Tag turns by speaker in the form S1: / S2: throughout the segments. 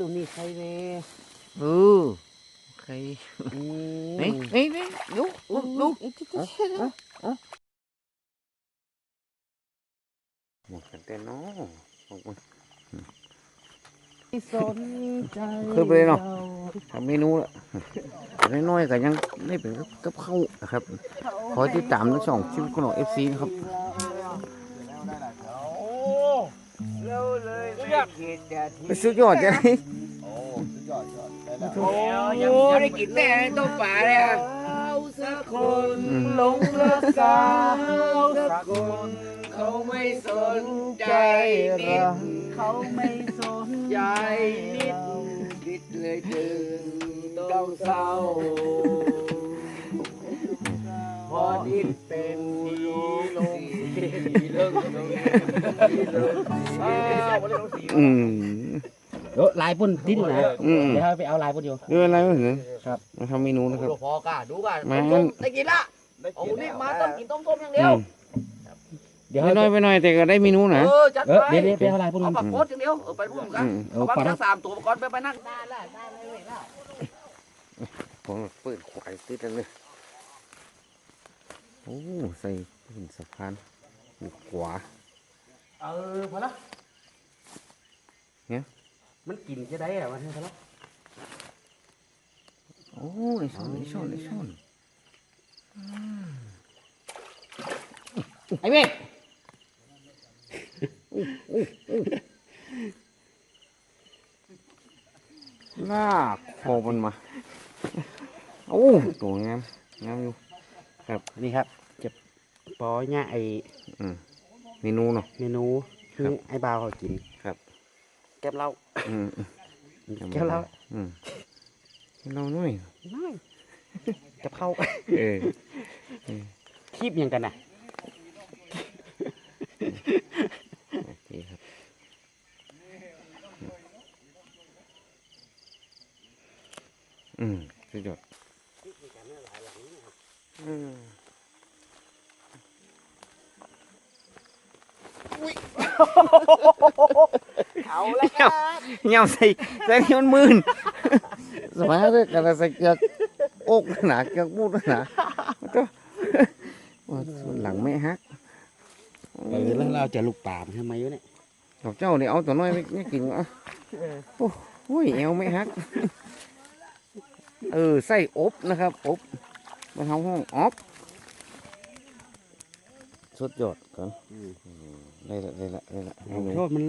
S1: ลูกนี่ใครเน่
S2: เออใครนี่นี่นี่ดูดูดูหมดกันแต่เนาะออกมา
S1: สนใจ
S2: ขึ้นไปเลยเนาะทำเมนูละน้อยๆก็ยังได้เป็นกับข้าวนะครับ ขอติดตามทั้งสองชีวิตของเอฟซีนะครับ
S1: เร็วเลยไม่เห็นจะที
S2: ไปซื้อยอดจะได้
S1: โอ้ยังไม่ได้กินแน่ต้มป่าเลยอะสักคนหลงรักสาวสักคนเขาไม่สนใจนิดเขาไม่สนใจนิดนิดเลยจึงต้องเศร้าพอดินเป็น
S2: อืม
S3: เดี๋ยวลายปุ่นดิ้นนะ
S2: อืม
S3: เดี๋ยวไปเอาลายปุ่นอยู่
S2: เอออะไรไม่เห็น
S3: ครับ
S2: มาทำเมนูนะครับ
S1: พอกะดูกัน
S2: มา
S1: ได้กินละเอานี่มาต้มกินต้มต้มอย่างเดียว
S3: เดี๋ยว
S2: ไป
S3: ให้
S2: หน่อยไปหน่อยแต่ก็ได้เมนูนะ
S1: เออจัด
S3: เออ
S1: ไป
S3: เดี๋ยวเดี๋ยวไปเอาลายปุ่น
S1: เอาผักโคตรอย่างเดียวไปร่วมกัน
S2: อืม
S1: เอาบักทั้งสามตัวก่อนไปไปนั่งได้ละได้เลยละ
S2: ผมเปิดขวายติดแล้วเลยโอ้ใส่หินสะพาน ขวา
S3: เออพอละ
S2: เนี่ย
S3: มันกินจะได้อะมันพอละ
S2: โอ้ยช่อนไอ้ช่อนไอ้ช่อน
S3: ไอ้เมฆ
S2: ลากคอมันมา โอ้ตัวงามงามอยู่
S3: นี่ครับ จะปอยเนี่ยไอ
S2: อืมเมนูเนาะ
S3: เมนู
S2: ครั
S3: ให้
S2: บ
S3: ไอ้บ่าวเขากิน
S2: ครับ
S3: แก้มเหล้า
S2: อืมอืม
S3: แก้มเหล้า
S2: อืมแก้มเหล้าหน่อย
S3: น้อยจะเข้า
S2: เออ
S3: คีบยังกันน่ะ
S2: โอเคครับอืมสุดยอด
S1: เอาละครับ
S2: เงาใส่ใส่นี่มันมืนสมัยเด็กกันใส่เกือกอกหนาเกือกมูดหนาก็ว่าส่วนหลังไม่ฮัก
S3: เออแล้วเราจะลูกป่ามทำไมวะเนี่ย
S2: ดอกเจ้าเนี่ยเอาตัวน้อยไม่ไม่กินอะโอ้โหเอวไม่ฮัก เออใส่อบนะครับอบมาทำห้องออฟสุดยอดก่อนได้ละได้ละได้ละ
S3: ขอโทษมัน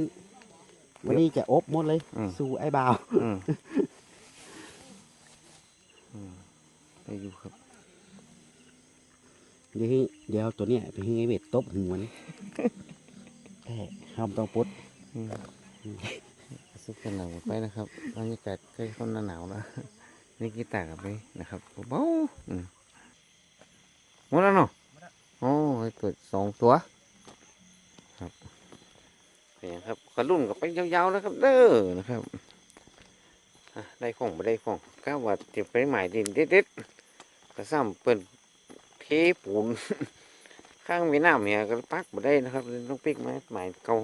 S3: วันนี้จะอบหมดเลย
S2: อืม
S3: สู่ไอ้บ่าว
S2: อืมอืมได้อยู่ครับ
S3: เดี๋ยวให้เดี๋ยวเอาตัวเนี้ยไปให้ไอ้เวทตบหัวมัน แต่ห้ามต้องปลด
S2: อืมซุปกันหนาวไปนะครับบรรยากาศใกล้เข้าหน้าหนาวแล้วนี่กีตาร์กับไปนะครับเบาๆอืมหมดแล้วเนาะโอ้ยเปิดสองตัว ครับ นี่ครับกระลุ่นกับไปยาวๆนะครับเด้อนะครับได้ของไม่ได้ของก้าวว่าจ็บไปหมายดินเด็ดๆกระซ้ำเปิดเทปูนข้างมีน้ำเนี่ยก็ปักมาได้นะครับเลยต้องปิกไม้หมายเก่า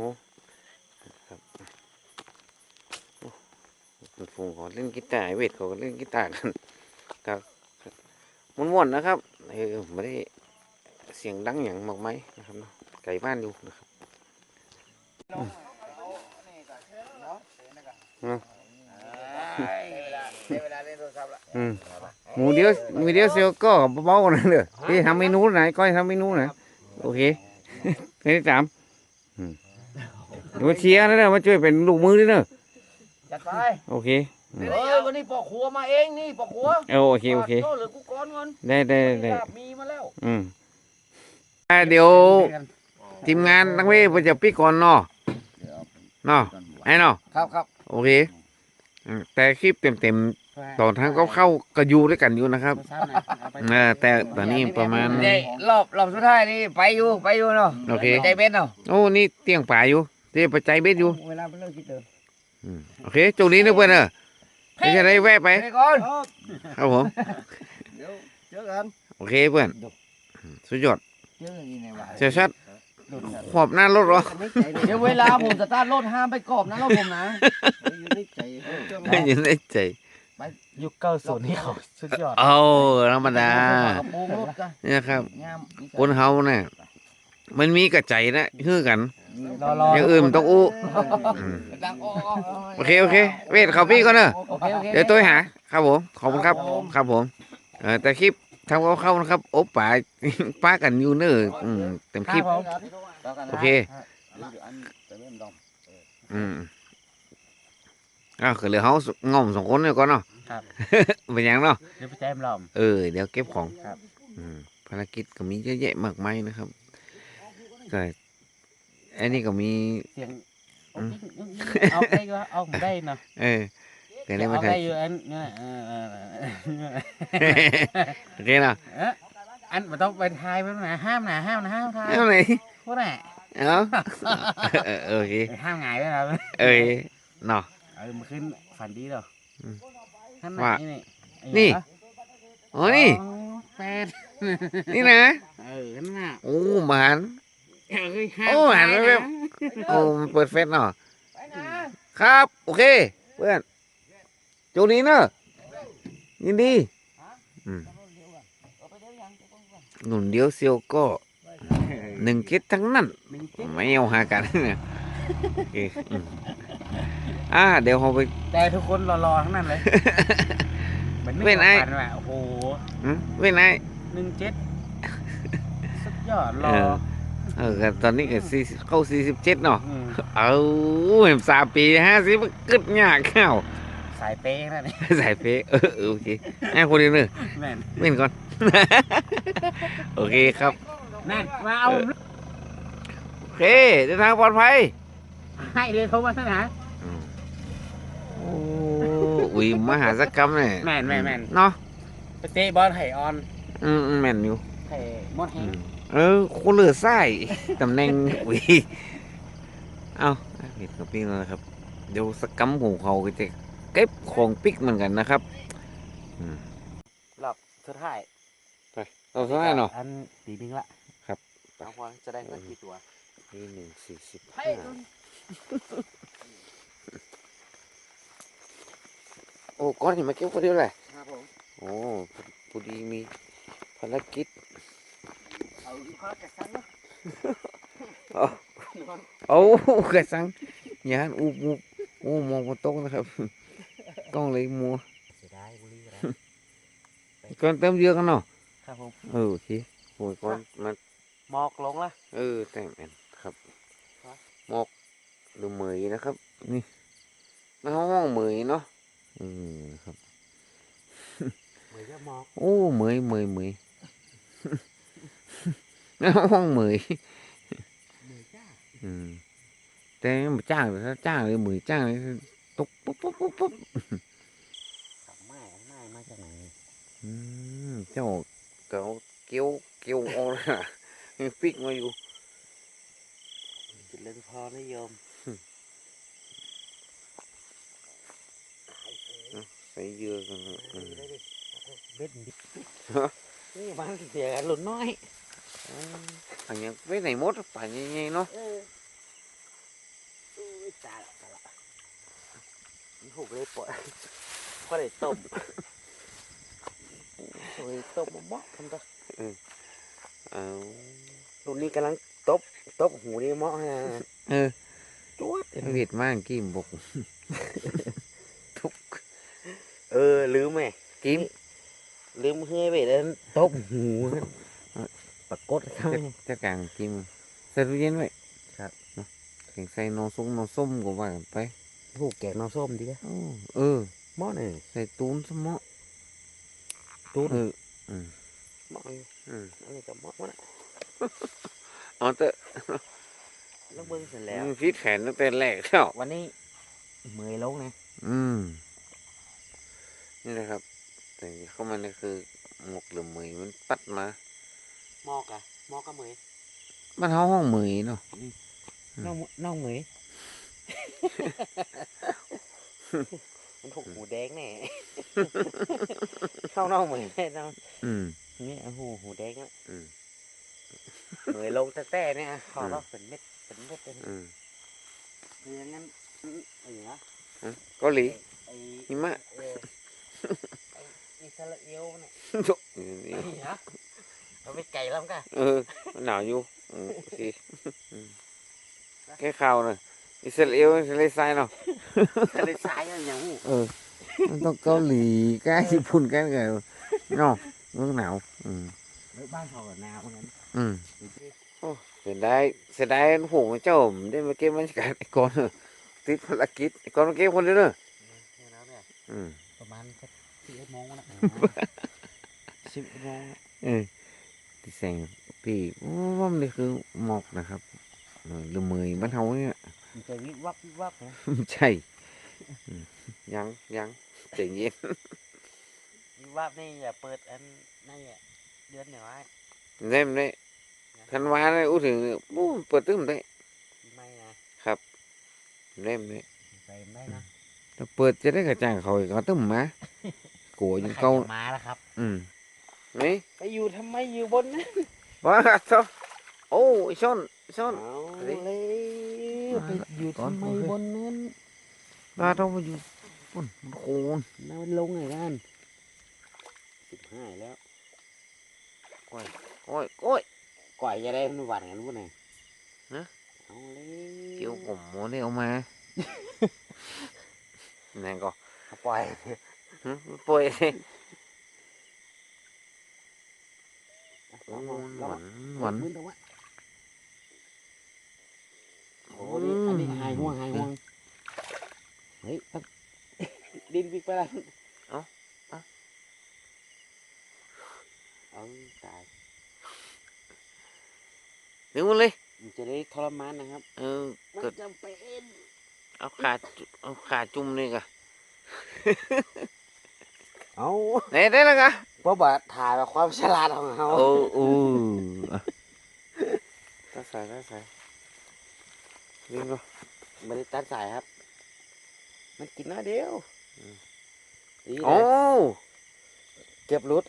S2: ครับฟูงขอเล่นกีตาร์เวทขาก็เล่นกีตาร์กันครับม่วนๆนะครับเออไม่ได้เสียงดังอย่างมากไหมนะครับไก่บ้านอยู่นะครับอืม
S1: ได้เวลาเล่นโทรศัพท์ละ
S2: อืมหมูเดียวหมูเดียวเซียวก็เบาๆนะเด้อที่ทำเมนูไหนก้อยทำเมนูไหนโอเคเพลงที่สามอืมเดี๋ยวมาเชียร์นะเด้อมาช่วยเป็นลูกมือด้วยเด้อ
S1: จัดไป
S2: โอเค
S1: เฮ้ยวันนี้ปอกครัวมาเองนี่ปอกครัว
S2: เออโอเคโอเค
S1: โเหลือกูก้อนเงิน
S2: ได้ได้ได้
S1: ลาบมีมาแล้ว
S2: อืมอ่าเดี๋ยวทีมงานนักเวทจะปิดก่อนเนาะเนาะไอ้เนาะ
S1: ครับครับ
S2: โอเคอืมแต่คลิปเต็มๆต อนทางเขาเข้าก็อยู่ด้วยกันอยู่นะครับ
S3: เช้านะเอาไป
S2: เออแต่ตอนนี้ประมาณ
S1: นี่รอบรอบสุดท้ายนี่ไปอยู่ไปอยู่เนาะ
S2: โอเค
S1: ใจเป็นเนาะ
S2: โอ้นี่เตียงป่าอยู่เตียงปัจจัยเบ็ดอยู่
S1: เวลาเป็นเรื่องคิดเดิม
S2: อืมโอเคจุดนี้นะเพื่อนเออไม่จะได้แวะไป
S1: ไปก่อน
S2: ครับผม
S1: เจอกัน
S2: โอเคเพื่อนอืมสุดยอด
S1: เจอกันที่ไหนวะ
S2: เสียชัดขอบหน้ารถเหรอ
S1: เดี๋ยวเวลาผมสตาร์ทรถห้ามไปกรอบนะรถผมนะ
S3: อยู่ในใจ
S2: อยู่ในใจ
S3: ยุคเก้าศูนย์นี่เขาสุดยอด
S2: เอาธรรมดา
S1: กระโปรงรถกัน
S2: เนี่ยครับ
S1: งาม
S2: คนเฮาเนี่ยมันมีกระใจนะคือกัน
S1: รอรอ
S2: อย่างอื่นมันต้องอู้อืม
S1: ดังอ้อ
S2: โอเคโอเค เวทเขาพี่ก่อนเนอะ
S1: โอเคโอเค
S2: เดี๋ยวตัวหา ครับผม ขอบคุณครับ ครับผมเออแต่คลิปทำเข้าๆนะครับโอ้ป่าป้ากันอยู่เนอะอืมเต็มคลิป โอเค อืมอ้าวคือเหลือเขางอมสองคนเนี่ยก่อนเนาะ
S3: ครับ
S2: เป็นหยังเนาะ
S3: เดี๋ยวไปแจ้มลอม
S2: เออเดี๋ยวเก็บของ
S3: ครับ
S2: อืมภารกิจก็มีเยอะแยะมากมายนะครับก็อันนี้ก็มี
S3: เสียง
S2: อืม
S3: เอาได้ก็เอาได้เนาะ
S2: เออก็ได้มา
S3: เอา
S2: ถ่า
S3: ได้
S2: ย
S3: อยู่อันเนี่ยเออเออเออ
S2: โอเคเนาะ
S3: เอ๊ะอันมันต้องไปทายมันนะห้ามนะห้ามนะห้ามทาย
S2: เอาไหน
S3: พวกน่ะ
S2: เอาเออเออโอเค
S3: ห้ามหงายไว้ครับ
S2: เอ้ยเนาะ
S3: เออมันขึ้นฝันดีเหรอ
S2: อืม
S3: ท่านไหน
S2: ว่า
S3: นี่ไอ้
S2: นี่
S3: เหรอ
S2: อ๋อนี่
S3: อ๋อแปด
S2: นี่นะ
S3: เออนั่นน่ะ
S2: โอ้หมาน
S3: เอ้ยห้าม
S2: โอ้หันไปแบบ
S3: ทายะ
S2: โอ้มันเปิดเฟซเนาะครับ โอเค เพื่อนโจนี้เนอะยินดีอืมหนุนเดียวเซียวก็หนึ่งเกตทั้งนั้น
S3: หนึ่งเจ็ด
S2: ไม่เอาหากันเนี่ยโอเคอืม อ่าเดี๋ยวเราไป
S3: แต่ทุกคนรอๆทั้งนั้นเลยมัน
S2: เว้นไอ้
S3: ฝันว่ะโอ้โห
S2: อืมเว้ยนาย
S3: หนึ่งเจ็ดสุดยอดร
S2: เอ
S3: อ
S2: อ เออก็ตอนนี้ก็สี่เข้าสี่สิบเจ็ดเนาะ
S3: ม
S2: เอาเห็นสามปีห้าสิบกึดยากเข้า
S3: สายเป๊ะนั่นนี่
S2: ใส่เป๊ะเออเออโอเคแม่คนเดียวเนอะ
S3: แม่น
S2: เล่นก่อน โอเคครับ
S3: นั่นมาเอา
S2: โอเคเดินทางปลอดภัย
S3: ให้เลยโทรมาสนา
S2: อืม โอ้อุ้ยมหาสกรรมเนี่ย
S3: แม่นแม่นแม่น
S2: เนาะ
S3: ไปเตะบอลไห่ออน
S2: อืมอืมแม่นอยู่
S3: ไห่มดแฮ
S2: อื
S3: ง
S2: มเออคนเหลือไส้ตำแหน่งอุ้ยเอาผิดกับพี่แล้วนะครับ เดี๋ยวสกรรมของเขาก็จะเก็บของปิกเหมือนกันนะครับ
S3: รอบสุดท้าย
S2: เราเท่าไหร่เนาะ
S3: อันตีบิงละ
S2: ครับ
S3: เอาพอจะได้สักกี่ตัว
S2: นี่หนึ่งสี่สิบ
S3: ให้
S2: ห้า โอ้ก้อนนี่มาเก็บคนเดียวแหละ
S3: ครับผม
S2: โอ้พอดีมีภารกิจ
S3: เอาข้าวกระสันเนาะ
S2: โอ้กระสังยานอูมูโอ้มองบนโต๊ะนะครับกล้องเลยมัว
S3: เสียดายบุรีอะไร
S2: ก่อนเติมเยอะกันเนาะ
S3: ครับผม
S2: เออโอเคโอ้ยก่อนมัน
S3: หมอกลงละ
S2: เออแต่งแมนครับ
S3: ครับ
S2: หมอกดูเหมยนะครับ นี่น้องห้องเหมยเนาะ อืมครับ
S3: เหมือนจะหมอก
S2: โอ้เหมยเหมยเหมยน้องห้องเหมย
S3: เหมือนจ้า
S2: อืมแต่ไม่จ้างเลยถ้าจ้างเลยเหมยจ้างเลยตกปุ๊บปุ๊บปุ๊บปุ๊บ
S3: กับไม้ไม้มาจากไหน
S2: อืมเจ้าเกาเกี้ยวเกี้ยวเอาละยังปิกมาอยู่
S3: จุดเล่นพอนิยม
S2: ใส่เยื่อกันนะอืม
S3: เบ็ดดินี่มันเสียหลุนน้อย
S2: อันยังไปไหนหมดป่านยังไงเนาะ
S3: เอออุ้ยตายละตายละมันถูกเลยปล่อยพอได้ต้มโอ้ยต้ม บ่บอกทำตัว
S2: เอา
S3: รุ่นนี้กำลังตบตบหูนี่เหมาะฮะ
S2: เออ
S3: จวด
S2: เวียดมากกี้มบอกทุก
S3: เออลืมไหม
S2: กิม
S3: ลืมเฮ้ยไปเดินตบหูปรากฏครับ
S2: จะจะกลางกิมใส่ตู้เย็นไว้
S3: ครับ
S2: เนาะแข่งใส่นอส้มนอส้มก็ว่ากันไป
S3: ผูกแกงน้ำส้มดีนะ
S2: อ้อเออ
S3: เหมาะหนึ่ง
S2: ใส่ตูนสมอ
S3: ตูน
S2: เอออืม
S3: เหมาะอยู่
S2: อืม
S3: อันนี้ก็เหมาะวะนะ
S2: เอาแต่
S3: แล้วเบิ้งเสร็จแล้ว
S2: มันฟิตแขนตั้งแต่แรกแล้ว
S3: วันนี้เมยลงนะ
S2: อืม นี่นะครับ แต่เข้ามานี่คือหมกหรือเหมยมันปัดมา
S3: หมอกอะหมอกกับเมย
S2: บ้านเฮาห้องเหมยเนาะ
S3: น้องน้องเมยมันถูกหูแดงแน่เข้าน้องเมยแน่น้อง
S2: อืม
S3: นี่เอาหูหูแดงอะ
S2: อืม
S3: เหนื่อยลงแต่แต่เนี่ยขอเราเป็นเม็ดเป็นเม็ดเป็น
S2: อืม
S3: คืออย่างนั้นอืมไอ้นะ
S2: เกาหลี
S3: ไอ้
S2: หิมะ
S3: เออไอ้อิสราเอลเนี่ย
S2: นี่
S3: ไอ้นะเราไปไก่แล้วกัน
S2: เออหนาวอยู่อืมโอเคอืมแค่ข่าวน่ะอิสราเอลอิสราเอลไซน์เนาะ
S3: ทะเลทรายอะไรอย่างนี้
S2: เออมันต้องเกาหลีใกล้ญี่ปุ่นใกล้กันเนาะเมืองหนาวอืม
S3: แล้วบ้านเขาก็หนาวเหมือนกัน
S2: อืมโอ้เสียดายเสียดายโหงเจ้าผมได้มาเก็บบรรยากาศไอ้กอนเนอะติดภารกิจไอ้กอนมาเก็บคนเดียวเนอะ
S3: เนี่ยแล้วเนี่ย
S2: อืม
S3: ประมาณสักสิบเอ็ดโมงแล้วสิบเอ็ดโมงแล้ว
S2: เออที่แสงปีว่ามันนี่คือหมอกนะครับเออหรือเมยบ้านเฮาเนี่ย
S3: มันจะวิบวับวิบวับนะ
S2: ใช่อืมยังยังใจเย็น
S3: วิบวับนี่อย่าเปิดอันนั่นอะเดือนหนึ่งไว้
S2: เล่มเลยธันวาเลยอู้ถึงปู้เปิดตึ้มได้
S3: ปีใหม่นะ
S2: เล่มเลย
S3: ไปได้นะ
S2: ถ้าเปิดจะได้กระจ่างเขาอีกก็ตึ้มมากลัวยังเก่า
S3: ใครจะมาแล้วครับ
S2: อืมนี่
S3: ไปอยู่ทำไมอยู่บนนั้น
S2: ว้าซอโอ้ไอ้ช่อนไอ้ช่อน
S3: เอา
S2: เฮ้ย
S3: เลยไปอยู่
S2: ก่อน
S3: ทำไม
S2: โอเค
S3: บนนั้น
S2: ลาต้องมาอยู่ปุ่นมันโคน
S3: น่ามันลงไงกันสิบห้าแล้ว
S2: โอ้ยโอ้ยโอ้ย
S3: ก่อยจะได้มันหวานกันพวกไหน
S2: ฮะ
S3: เอาเลย
S2: เกี่ยวผมโมนี่เอามา แน่ก็
S3: เอาปล่อย
S2: หึป่วยสิ
S3: เอา
S2: ห
S3: เอา
S2: วา
S3: เอา
S2: นหวาน
S3: มือตรงวะโอ้นี่อันนี้หายห่วงหายห่วงเฮ้ยตั้งดินปีกไปแล้วเอาตาย
S2: เดี๋ยวมันเลย
S3: มันจะได้ทรมานนะครับ
S2: เออ
S3: มัน
S2: เกิด
S3: จำเป็น
S2: เอาขาจุเอาขาจุ่มนี่กะ
S3: เอา
S2: ไหนได้แล้วกะ
S3: เพราะว่าถ่ายแบบความฉลาดของเขา
S2: โอ้โอ้อะตาใส่ตาใส่ลิงก็
S3: ไม่ได้ตัดสายครับ มันกินหน้าเดียวดี
S2: โอ้
S3: นะเก็บรุด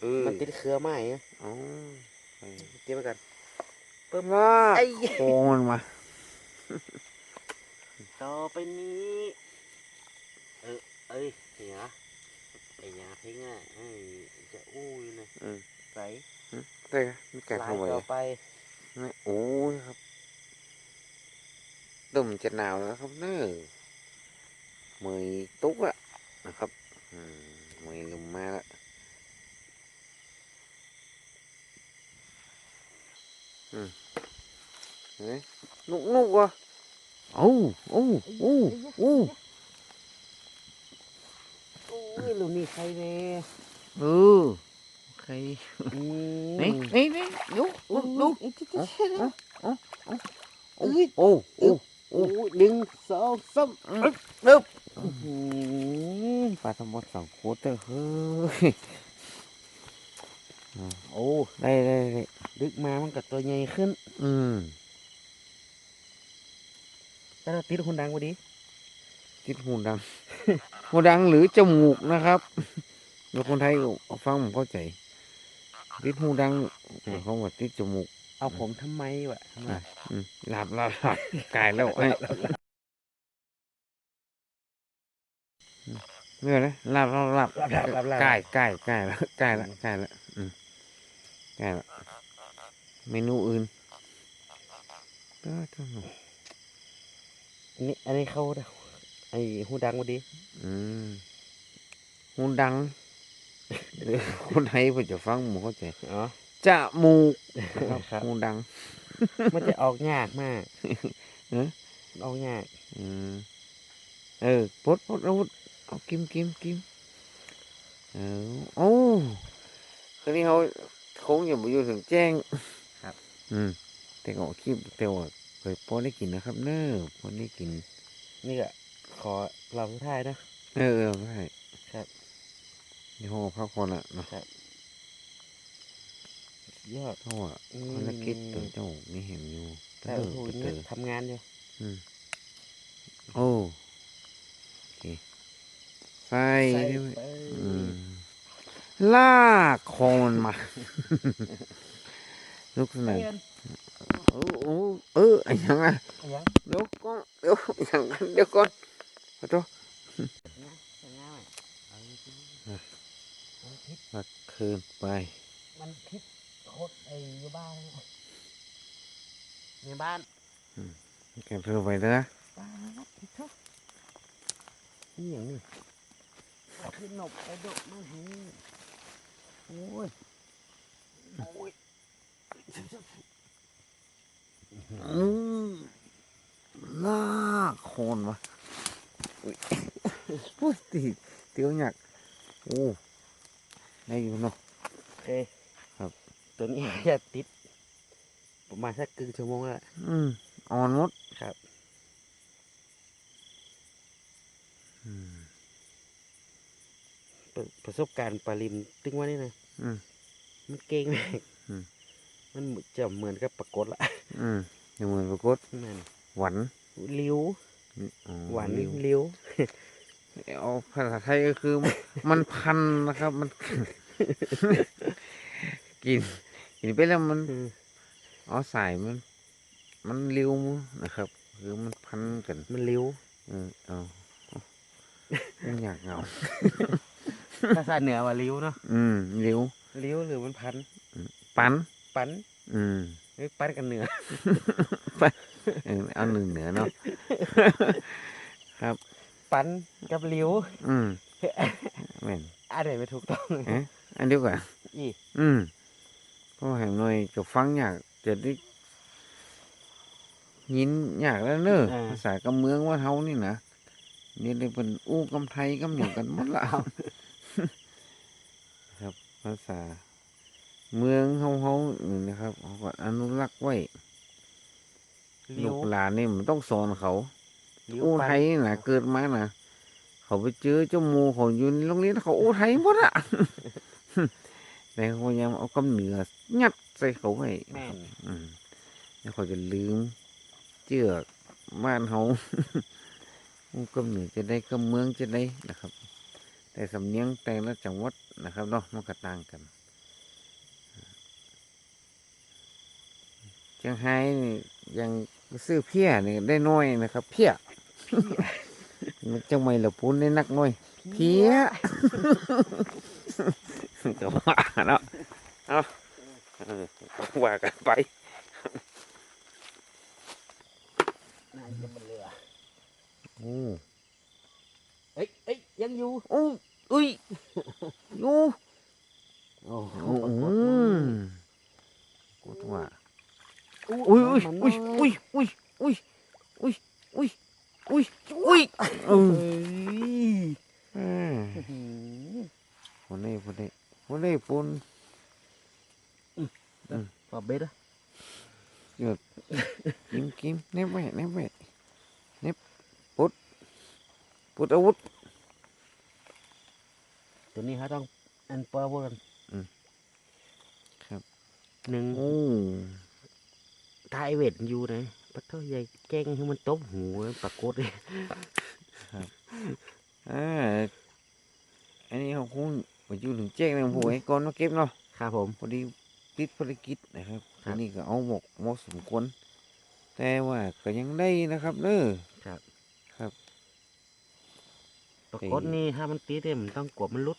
S2: เออ
S3: มันติดเครือไม้อะ
S2: โอ้
S3: เก็บไปกัน
S2: เพิ่มว่า
S3: ไอ้
S2: โอ้มันมา
S3: ต่อไปนี้ เออเอ้ยเหียไอ้ยาเพ่งอะไอ้จะอู้ยนะ
S2: อืม
S3: ใส่
S2: ได้กะมีแกะ
S3: ลา
S2: เข้ายไว้
S3: ต่อไป
S2: นี่โอ้ยครับตุ่มจะหนาวแล้วครับเน้อมือตุ๊กอะนะครับอืมมือลงมาแล้วอืมเฮ้ยนุกนุกว่ะ โอ้โอ้โอ้โอ้
S3: โอ้ยลูกนี่ใครเนี่ย
S2: เออใคร
S3: อืม
S2: นี่นี่นี่ดูดูดู
S3: เอ้ย
S2: โอ้โอ้โอ้โอ้
S3: โอ้ยหนึ่งสองสาม
S2: นึบ
S3: อื้อหือ
S2: ปลาทั้งหมดสองโคตรเฮ้ย
S3: โอ้
S2: ได้ได้ได้
S3: ดึกมามันกับตัวใหญ่ขึ้น
S2: อืม
S3: แต่เราติดคนดังกว่าดี
S2: ติดหูดังหูดังหรือจมูกนะครับเดี๋ยวคนไทยฟังผมเข้าใจ ติดหูดังเขาว่าติดจมูก
S3: เอาผมทำไมวะทำไม
S2: อะอืมหลับหลับหลับกายแล้วไอ้เมื่อไรหลับหลับหลับ
S3: หลับหลับหลับหลับ
S2: ใกล้ใกล้ใกล้แล้วใกล้แล้วใกล้แล้วอืมใกล้แล้วเมนูอื่นเออเจ้าห นู
S3: อันนี้อันนี้เขาไอ้หูดังกว่าดี
S2: อืมหูดังหรือคนไทยเพื่อจะฟังหมูเข้าใจ
S3: อ๋อ
S2: จมูกนะครับ
S3: ครับ
S2: หูดัง
S3: มันจะออกยากมาก
S2: เอ๊ะ
S3: ออกยาก
S2: อืมเออปลดปลดอาวุธเอากิมกิมกิมเออโอ้คืนนี้เขาคงอย่าไปอยู่ถึงแจ้ง
S3: ครับ
S2: อืมแต่ก็คลิปแต่ว่า เคยพอได้กินนะครับ เนอะพอได้กิน
S3: นี่ก็ขอเราสุดท้ายนะ
S2: เออเออใช่
S3: ครับ
S2: ยี่ห้อพักผ่อนอะเนาะ
S3: ยอด
S2: เพราะว่าภารกิจตัวเจ้ามีเห็นอยู่
S3: แต่
S2: เออ
S3: โอ้โห
S2: ไปเต
S3: นี่
S2: อ
S3: ทำงานอยู่
S2: โอ้โอเคใส่ได้ไหม
S3: ไป
S2: อืมลากคอมันมา ลูกสนั่น
S3: เรียน
S2: เออเออเออไอ้ยังอะ
S3: อะไง
S2: เดี๋ยวก่อนเดี๋ยวอย่างนั้นเดี๋ยวก่อนขอโทษ
S3: อย่างง่ายเอาจริงมันคิด
S2: มาคืนไป
S3: มันคิดโคตรไอ้อยู่บ้านในบ้าน
S2: แกเพิ่มไปเด้อ
S3: ป้าดอีกทุกนี่อย่างนี้ขึ้นหนบไปดกมาหูโอ้ยโอ้ย
S2: อืมน่าโคนวะอุ้ยโอ้ยตีเตียวหยักโอ้ได้อยู่เนาะ
S3: โอเค
S2: ครับ
S3: ตัวนี้จะติด ประมาณสักครึ่งชั่วโมงแล้ว
S2: อืมอ่อนหมด
S3: ครับ
S2: อืม
S3: ประประสบการณ์ปลาลิมตึงว่านี่นะ
S2: อืม
S3: มันเก่งมาก
S2: อืม
S3: มันจะเหมือนกับปรากฏละ
S2: อืม ยังเหมือนปรากฏ
S3: นั่น
S2: หวาน
S3: ลิ้ว
S2: อ๋อ
S3: หวาน
S2: ริ้ว
S3: ลิ้ว
S2: เอาภาษาไทยก็คือ มันพันนะครับ มัน กินกินไปแล้วมัน
S3: อืม
S2: อ๋อสายมัน มันเร็วมั้งนะครับ คือมันพันกัน
S3: มันลิ้ว
S2: เออเอาไม่อยากเหงา
S3: ภาษาเหนือว่าลิ้วเนาะ
S2: อืมเร็ว
S3: ลิ้วหรือมันพัน
S2: ปัน
S3: ปัน
S2: อืม
S3: ไม่ ปันกันเหนือ
S2: เออเอาหนึ่งเหนือเนาะครับ
S3: ปันกับลิ้ว
S2: อืมแม่น
S3: อะไรไม่ถูกต้อง
S2: เอ๊ะอันเดียวกัน
S3: อี
S2: อืมเพราะแห่งหน่อยกับฟังอยากจะได้ยินอยากแล้วเนอะภาษากำเมืองว่าเฮานี่นะนี่ได้เป็นอู้กำไทยกำอย่างกันหมดละครับภาษา เมืองเฮาเฮานี่นะครับเขาก็อนุรักษ์ไว้
S3: ลิ้
S2: ลู
S3: ว
S2: กหลานนี่มันต้องสอนเขา
S3: ลิ้ว
S2: อู้
S3: ปั
S2: ไท
S3: น
S2: ยนี่นะเกิดมานะเขาไปเจอเจ้าหมูเขาอยู่ในโรงเรียนเขาอู้ไทยหมดอะ แต่เขาพยายามเอากำเหนือยัดใส่เขาไว้
S3: แม่น
S2: อืมแล้วเขาจะลืมเจือกบ้านเขาอู้กำเหนือจะได้กำเมืองจะได้นะครับ แต่สำเนียงแต่ละจังหวัดนะครับเนาะมันก็ต่างกัน เชียงไฮ้นี่ยังซื้อเพี้ยนี่ได้น้อยนะครับ เพี้ยมันจังไม่ละพูนได้นักน้อย เพี้ยก็ว่าเนาะเอาเออก็ว่ากันไป
S3: น่าจะมันเหลือ
S2: โอ้
S3: เอ้ยเอ้ยยังอยู่
S2: โอ้อุ้ยโอ้
S3: โอ้โห
S2: โอ้อืมกดว่า
S3: อุ้
S2: อุ้ย
S3: มัน
S2: อุ้ย
S3: น้
S2: อุ้ยอุ้ยอุ้ยอุ้ยอุ้ยอุ้ยอุ้ยเออ
S3: เอ้ย
S2: อืม
S3: อื้อหือ
S2: คนนี้คนนี้คนนี้ปุ่น
S3: ปอบเบ็ดอะ
S2: กิมกิมเน็บไว้เน็บไว้เน็บปุดปุดอาวุธ
S3: ตัวนี้เขาต้องอันปอร์กัน
S2: อืมครับ
S3: หนึ่ง
S2: โอ้
S3: ทายเวทอยู่นะปัดเท่าใหญ่แกล้งให้มันตบหูปรากฏเลย
S2: อ่าอันนี้เขาคงไปอยู่ถึงแจ้งนะผมไอ้ก่อนมาเก็บเนาะ
S3: ครับผม
S2: พอดีติดภารกิจนะครับ
S3: ครั
S2: ที
S3: บ
S2: นี้ก็เอาหมกหมกสมควรแต่ว่าก็ยังได้นะครับเด้อ
S3: ครับ
S2: ครับ
S3: ปรากฏนี่ถ้ามันตีเนี่ยมันต้องกวบมันหลุด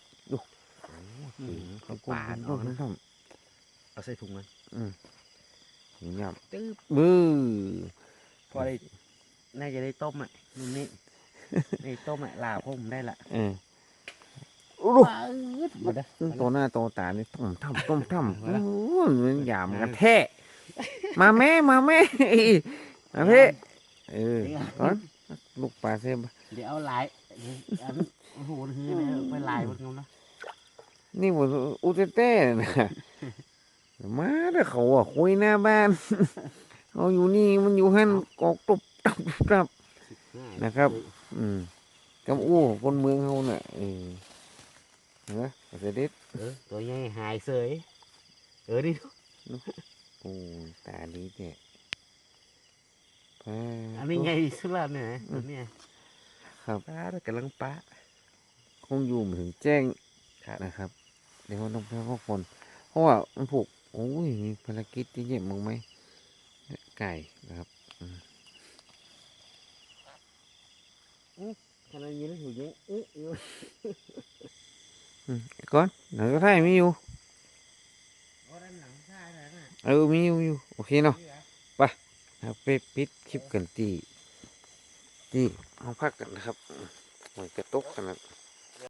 S3: อืม
S2: เขา
S3: ปาด
S2: ต้
S3: เอา
S2: อง
S3: นะ
S2: ท
S3: เอาใส่ถุงมันำ
S2: ห ยาบ
S3: ตื้อ
S2: บื้อ
S3: พอได้น่าจะได้ต้มอะนุ่มนี่ได้ต้มอะลาผมได้ละ
S2: เออ
S3: ว้าวมาเด้อ
S2: ตัวหน้าตัวตานี่ต้มทำต้มทำ
S3: มาละ
S2: โอ้ยมันหยามกันแท้มาแม่มาแม่มาเพ่เออก่อนลูกปลาเซบ
S3: เดี๋ยวเอาลายอันโอ้โหฮือเนี่ยไปลายมันนู้นนะ
S2: นี่หมดอุตเต้นะ มาเด้อเขาอะคุยหน้าบ้าน เอาอยู่นี่มันอยู่หันกอกตุบตับตุบตับนะครับ อืมกำอู้คนเมืองเขาน่ะเออเห็นไหมเสด็จ
S3: เออตัวใหญ่หายเสยเออนี่
S2: โอ้ตาดีเนี่ยปลา
S3: อันนี้ไงสุดแล้วเนี่ยนะตัวเนี้ย
S2: ครับ
S3: ปลาแล้วกำลังปลา
S2: คงอยู่มาถึงแจ้งนะครับเดี๋ยวต้องไปพักผ่อนเพราะว่ามันผูก โอ้ย มีภารกิจที่เยี่ยมมึงไหม ไก่นะครับ
S3: ขนาดนี้แล้วหูยังอื้ออยู่
S2: อืมไอ้ก้อนหนังก็ไทยมีอยู่
S3: ว่าด้านหลังใช่แล้วนะ
S2: เออมีอยู่อยู่ โอเคเนาะเอาไปปิดคลิปกันที่ที่ห้องพักกันนะครับ เหมือนกระตุกกันนะ